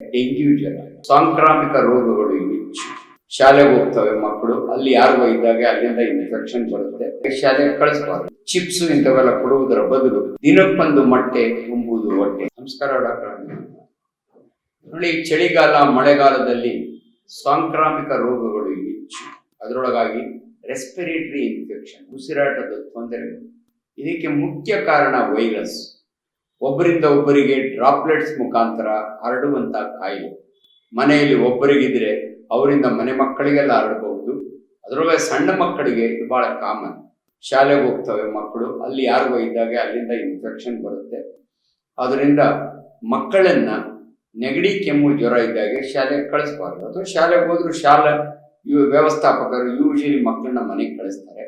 Dengue ಜ್ವರ ಸಾಂಕ್ರಾಮಿಕ ರೋಗಗಳು ಹೆಚ್ಚು ಶಾಲೆಗೆ ಹೋಗ್ತವೆ ಮಕ್ಕಳು. ಅಲ್ಲಿ ಯಾರು ಇದ್ದಾಗ ಅಲ್ಲಿಂದ ಇನ್ಫೆಕ್ಷನ್ ಬರುತ್ತೆ. ಶಾಲೆಗೆ ಕಳಿಸಬಾರ್ದು. ಚಿಪ್ಸ್ ಇಂಥವೆಲ್ಲ ಕೊಡುವುದರ ಬದಲು ದಿನಕ್ಕೊಂದು ಮೊಟ್ಟೆ ತುಂಬುವುದು ಹೊಟ್ಟೆ. ನಮಸ್ಕಾರ ಡಾಕ್ಟರ್. ನೋಡಿ, ಚಳಿಗಾಲ, ಮಳೆಗಾಲದಲ್ಲಿ ಸಾಂಕ್ರಾಮಿಕ ರೋಗಗಳು ಹೆಚ್ಚು ಅದರೊಳಗಾಗಿ ರೆಸ್ಪಿರೇಟರಿ ಇನ್ಫೆಕ್ಷನ್ ಉಸಿರಾಟದ ತೊಂದರೆಗಳು. ಇದಕ್ಕೆ ಮುಖ್ಯ ಕಾರಣ ವೈರಸ್ ಒಬ್ಬರಿಂದ ಒಬ್ಬರಿಗೆ ಡ್ರಾಪ್ಲೆಟ್ಸ್ ಮುಖಾಂತರ ಹರಡುವಂತ ಕಾಯಿಲೆ ಮನೆಯಲ್ಲಿ ಒಬ್ಬರಿಗಿದ್ರೆ ಅವರಿಂದ ಮನೆ ಮಕ್ಕಳಿಗೆಲ್ಲ ಹರಡಬಹುದು. ಅದರೊಳಗೆ ಸಣ್ಣ ಮಕ್ಕಳಿಗೆ ಇದು ಬಹಳ ಕಾಮನ್ ಶಾಲೆಗೆ ಹೋಗ್ತವೆ ಮಕ್ಕಳು, ಅಲ್ಲಿ ಯಾರಿಗೋ ಇದ್ದಾಗ ಅಲ್ಲಿಂದ ಇನ್ಫೆಕ್ಷನ್ ಬರುತ್ತೆ. ಅದರಿಂದ ಮಕ್ಕಳನ್ನ ನೆಗಡಿ, ಕೆಮ್ಮು, ಜ್ವರ ಇದ್ದಾಗೆ ಶಾಲೆಗೆ ಕಳಿಸ್ಬಾರ್ದು. ಅಥವಾ ಶಾಲೆಗೆ ಹೋದ್ರು ಶಾಲೆ ವ್ಯವಸ್ಥಾಪಕರು ಯೂಶಲಿ ಮಕ್ಕಳನ್ನ ಮನೆಗೆ ಕಳಿಸ್ತಾರೆ.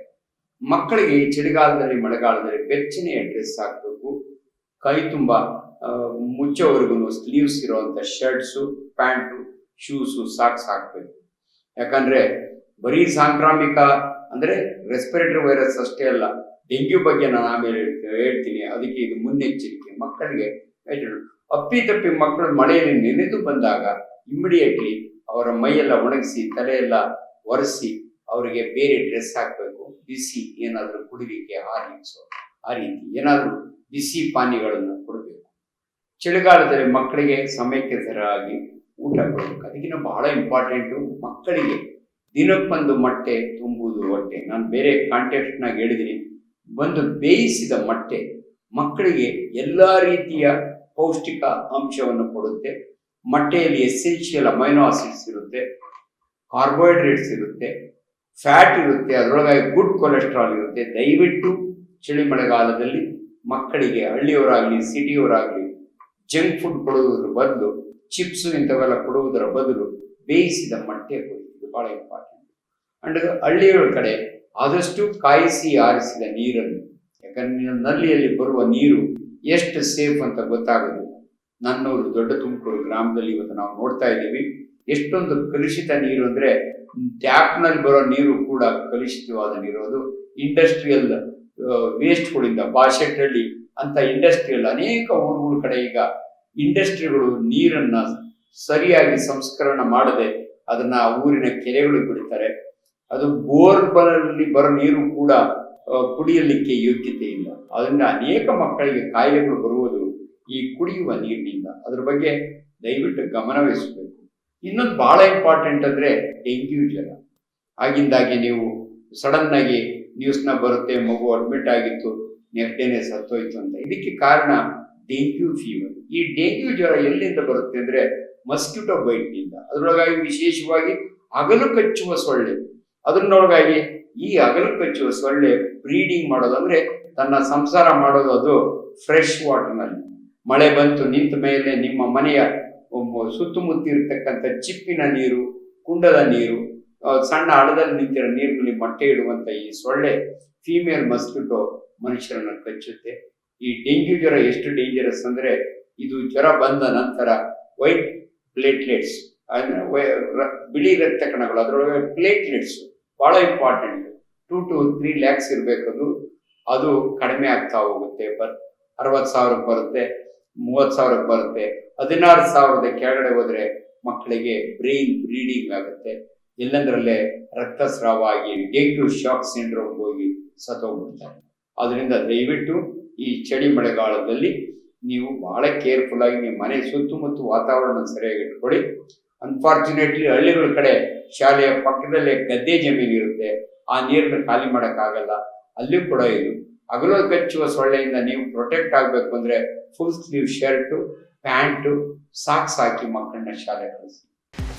ಮಕ್ಕಳಿಗೆ ಚಳಿಗಾಲದಲ್ಲಿ, ಮಳೆಗಾಲದಲ್ಲಿ ಬೆಚ್ಚನೆಯ ಡ್ರೆಸ್ ಹಾಕಬೇಕು. ಕೈ ತುಂಬ ಮುಚ್ಚೋವರೆಗೂ ಸ್ಲೀವ್ಸ್ ಇರುವಂತ ಶರ್ಟ್ಸು ಪ್ಯಾಂಟು ಶೂಸು ಸಾಕ್ಸ್ ಹಾಕಬೇಕು. ಯಾಕಂದ್ರೆ ಬರೀ ಸಾಂಕ್ರಾಮಿಕ ಅಂದ್ರೆ ರೆಸ್ಪಿರೇಟರಿ ವೈರಸ್ ಅಷ್ಟೇ ಅಲ್ಲ, ಡೆಂಗ್ಯೂ ಬಗ್ಗೆ ನಾನು ಆಮೇಲೆ ಹೇಳ್ತೀನಿ- ಅದಕ್ಕೆ ಇದು ಮುನ್ನೆಚ್ಚರಿಕೆ. ಮಕ್ಕಳಿಗೆ ಹೇಳ್ತೀನಿ. ಅಪ್ಪಿತಪ್ಪಿ ಮಕ್ಕಳು ಮಳೆಯಲ್ಲಿ ನೆನೆದು ಬಂದಾಗ ಇಮ್ಮಿಡಿಯೇಟ್ಲಿ ಅವರ ಮೈಯೆಲ್ಲ ಒಣಗಿಸಿ, ತಲೆಯೆಲ್ಲ ಒರೆಸಿ ಅವರಿಗೆ ಬೇರೆ ಡ್ರೆಸ್ ಹಾಕಬೇಕು. ಬಿಸಿ ಏನಾದರೂ ಕುಡಿಲಿಕ್ಕೆ ಹಾರ್ಲಿಕ್ಸು ಆ ರೀತಿ. ಏನಾದರೂ ಬಿಸಿ ಪಾನೀಯಗಳನ್ನು ಕೊಡಬೇಕು. ಚಳಿಗಾಲದಲ್ಲಿ ಮಕ್ಕಳಿಗೆ ಸಮಯಕ್ಕೆ ಸರಿಯಾಗಿ ಊಟ ಕೊಡಬೇಕು. ಅದಕ್ಕಿಂತ ಬಹಳ ಇಂಪಾರ್ಟೆಂಟು ಮಕ್ಕಳಿಗೆ ದಿನಕ್ಕೊಂದು ಮೊಟ್ಟೆ ತುಂಬುವುದು ಹೊಟ್ಟೆ. ನಾನು ಬೇರೆ ಕಾಂಟ್ಯಾಕ್ಟ್ನಾಗ ಹೇಳಿದ್ದೀನಿ ಒಂದು ಬೇಯಿಸಿದ ಮೊಟ್ಟೆ ಮಕ್ಕಳಿಗೆ ಎಲ್ಲ ರೀತಿಯ ಪೌಷ್ಟಿಕ ಅಂಶವನ್ನು ಕೊಡುತ್ತೆ. ಮೊಟ್ಟೆಯಲ್ಲಿ ಎಸೆನ್ಷಿಯಲ್ ಅಮೈನೋ ಆಸಿಡ್ಸ್ ಇರುತ್ತೆ ಕಾರ್ಬೋಹೈಡ್ರೇಟ್ಸ್ ಇರುತ್ತೆ ಫ್ಯಾಟ್ ಇರುತ್ತೆ ಅದರೊಳಗಾಗಿ ಗುಡ್ ಕೊಲೆಸ್ಟ್ರಾಲ್ ಇರುತ್ತೆ. ದಯವಿಟ್ಟು ಚಳಿ ಮಳೆಗಾಲದಲ್ಲಿ ಮಕ್ಕಳಿಗೆ, ಹಳ್ಳಿಯವರಾಗಲಿ, ಸಿಟಿಯವರಾಗಲಿ ಜಂಕ್ ಫುಡ್ ಕೊಡುವುದರ ಬದಲು ಚಿಪ್ಸ್ ಇಂಥವೆಲ್ಲ ಕೊಡುವುದರ ಬದಲು ಬೇಯಿಸಿದ ಮೊಟ್ಟೆ ಕೊಡುವುದು ಬಹಳ ಇಂಪಾರ್ಟೆಂಟ್ ಅಂಡ್ ಹಳ್ಳಿಗಳ ಕಡೆ ಆದಷ್ಟು ಕಾಯಿಸಿ ಆರಿಸಿದ ನೀರನ್ನು, ಯಾಕಂದ್ರೆ ನಲ್ಲಿಯಲ್ಲಿ ಬರುವ ನೀರು ಎಷ್ಟು ಸೇಫ್ ಅಂತ ಗೊತ್ತಾಗೋದಿಲ್ಲ. ನನ್ನೂರು ದೊಡ್ಡ ತುಮಕೂರು ಗ್ರಾಮದಲ್ಲಿ ಇವತ್ತು ನಾವು ನೋಡ್ತಾ ಇದ್ದೀವಿ. ಎಷ್ಟೊಂದು ಕಲುಷಿತ ನೀರು ಅಂದ್ರೆ ಟ್ಯಾಪ್ನಲ್ಲಿ ಬರೋ ನೀರು ಕೂಡ ಕಲುಷಿತವಾದ ನೀರು. ಅದು ಇಂಡಸ್ಟ್ರಿಯಲ್ ವೇಸ್ಟ್ಗಳಿಂದ ಬಾಷೆಟ್ಟಳ್ಳಿ ಅಂತ ಇಂಡಸ್ಟ್ರಿಯಲ್ ಅನೇಕ ಊರುಗಳ ಕಡೆ ಈಗ ಇಂಡಸ್ಟ್ರಿಗಳು ನೀರನ್ನ ಸರಿಯಾಗಿ ಸಂಸ್ಕರಣ ಮಾಡದೆ ಅದನ್ನ ಊರಿನ ಕೆರೆಗಳಿಗೆ ಬಿಡ್ತಾರೆ. ಅದು ಬೋರ್ಬಲಲ್ಲಿ ಬರೋ ನೀರು ಕೂಡ ಕುಡಿಯಲಿಕ್ಕೆ ಯೋಗ್ಯತೆ ಇಲ್ಲ. ಅದರಿಂದ ಅನೇಕ ಮಕ್ಕಳಿಗೆ ಕಾಯಿಲೆಗಳು ಬರುವುದು ಈ ಕುಡಿಯುವ ನೀರಿನಿಂದ. ಅದ್ರ ಬಗ್ಗೆ ದಯವಿಟ್ಟು ಗಮನವಹಿಸಬೇಕು ಇನ್ನೊಂದು ಬಹಳ ಇಂಪಾರ್ಟೆಂಟ್ ಅಂದ್ರೆ ಡೆಂಗ್ಯೂ ಜ್ವರ. ಆಗಿಂದಾಗೆ ನೀವು ಸಡನ್ ಆಗಿ ನ್ಯೂಸ್ನ ಬರುತ್ತೆ, ಮಗು ಅಡ್ಮಿಟ್ ಆಗಿತ್ತು ನೆಕ್ಸ್ಟ್ ಡೇನೆ ಸತ್ತೋಯ್ತು ಅಂತ. ಇದಕ್ಕೆ ಕಾರಣ ಡೆಂಗ್ಯೂ ಫೀವರ್ ಈ ಡೆಂಗ್ಯೂ ಜ್ವರ ಎಲ್ಲಿಂದ ಬರುತ್ತೆ ಅಂದ್ರೆ ಮಸ್ಕಿಟೋ ಬೈಟ್ನಿಂದ ಅದರೊಳಗಾಗಿ ವಿಶೇಷವಾಗಿ ಅಗಲು ಕಚ್ಚುವ ಸೊಳ್ಳೆ. ಅದನ್ನೊಳಗಾಗಿ ಈ ಅಗಲು ಕಚ್ಚುವ ಸೊಳ್ಳೆ ಬ್ರೀಡಿಂಗ್ ಮಾಡೋದಂದ್ರೆ ತನ್ನ ಸಂಸಾರ ಮಾಡೋದು ಅದು ಫ್ರೆಶ್ ವಾಟರ್ನಲ್ಲಿ ಮಳೆ ಬಂತು, ನಿಂತ ಮೇಲೆ ನಿಮ್ಮ ಮನೆಯ ಸುತ್ತಮುತ್ತ ಇರತಕ್ಕಂಥ ಚಿಪ್ಪಿನ ನೀರು, ಕುಂಡದ ನೀರು ಸಣ್ಣ ಹಳದಲ್ಲಿ ನಿಂತಿರೋ ನೀರಿನಲ್ಲಿ ಮೊಟ್ಟೆ ಇಡುವಂತ ಈ ಸೊಳ್ಳೆ ಫೀಮೇಲ್ ಮಸ್ಕಿಟೋ ಮನುಷ್ಯರನ್ನ ಕಚ್ಚುತ್ತೆ. ಈ ಡೆಂಗ್ಯೂ ಜ್ವರ ಎಷ್ಟು ಡೇಂಜರಸ್ ಅಂದ್ರೆ ಇದು ಜ್ವರ ಬಂದ ನಂತರ ವೈಟ್ ಪ್ಲೇಟ್ಲೆಟ್ಸ್ ಅಂದ್ರೆ ಬಿಳಿ ರಕ್ತ ಕಣಗಳು, ಅದರೊಳಗೆ ಪ್ಲೇಟ್ಲೆಟ್ಸ್ ಬಹಳ important two to three lakhs ಇರಬೇಕದು. ಅದು ಕಡಿಮೆ ಆಗ್ತಾ ಹೋಗುತ್ತೆ. ಬರ್ ಅರವತ್ತು ಸಾವಿರಕ್ಕೆ ಬರುತ್ತೆ, ಮೂವತ್ತು ಸಾವಿರಕ್ಕೆ ಬರುತ್ತೆ, ಹದಿನಾರು ಸಾವಿರದ ಕೆಳಗಡೆ ಹೋದ್ರೆ ಮಕ್ಕಳಿಗೆ ಬ್ರೈನ್ ಬ್ರೀಡಿಂಗ್ ಆಗುತ್ತೆ. ಎಲ್ಲಂದ್ರಲ್ಲೇ ರಕ್ತಸ್ರಾವ ಆಗಿ ಡೆಂಗ್ಯೂ, ಶಾಕ್ ಸಿಂಡ್ರೋಮ್ ಹೋಗಿ ಸತ್ತೋಗ್ಬಿಡ್ತಾರೆ. ಅದರಿಂದ ದಯವಿಟ್ಟು ಈ ಚಳಿ ಮಳೆಗಾಲದಲ್ಲಿ ನೀವು ಬಹಳ ಕೇರ್ಫುಲ್ ಆಗಿ ನಿಮ್ಮ ಮನೆ ಸುತ್ತಮುತ್ತ ವಾತಾವರಣ ಸರಿಯಾಗಿ ಇಟ್ಕೊಳ್ಳಿ. ಅನ್ಫಾರ್ಚುನೇಟ್ಲಿ ಹಳ್ಳಿಗಳ ಕಡೆ ಶಾಲೆಯ ಪಕ್ಕದಲ್ಲೇ ಗದ್ದೆ ಜಮೀನು ಇರುತ್ತೆ. ಆ ನೀರನ್ನ ಖಾಲಿ ಮಾಡೋಕ್ಕಾಗಲ್ಲ. ಅಲ್ಲಿಯೂ ಕೂಡ ಇದು. ಹಗಲು ಕಚ್ಚುವ ಸೊಳ್ಳೆಯಿಂದ ನೀವು ಪ್ರೊಟೆಕ್ಟ್ ಆಗಬೇಕು ಅಂದರೆ full sleeve shirt pant socks ಹಾಕಿ ಮಕ್ಕಳನ್ನ ಶಾಲೆ ಕಳಿಸಿ.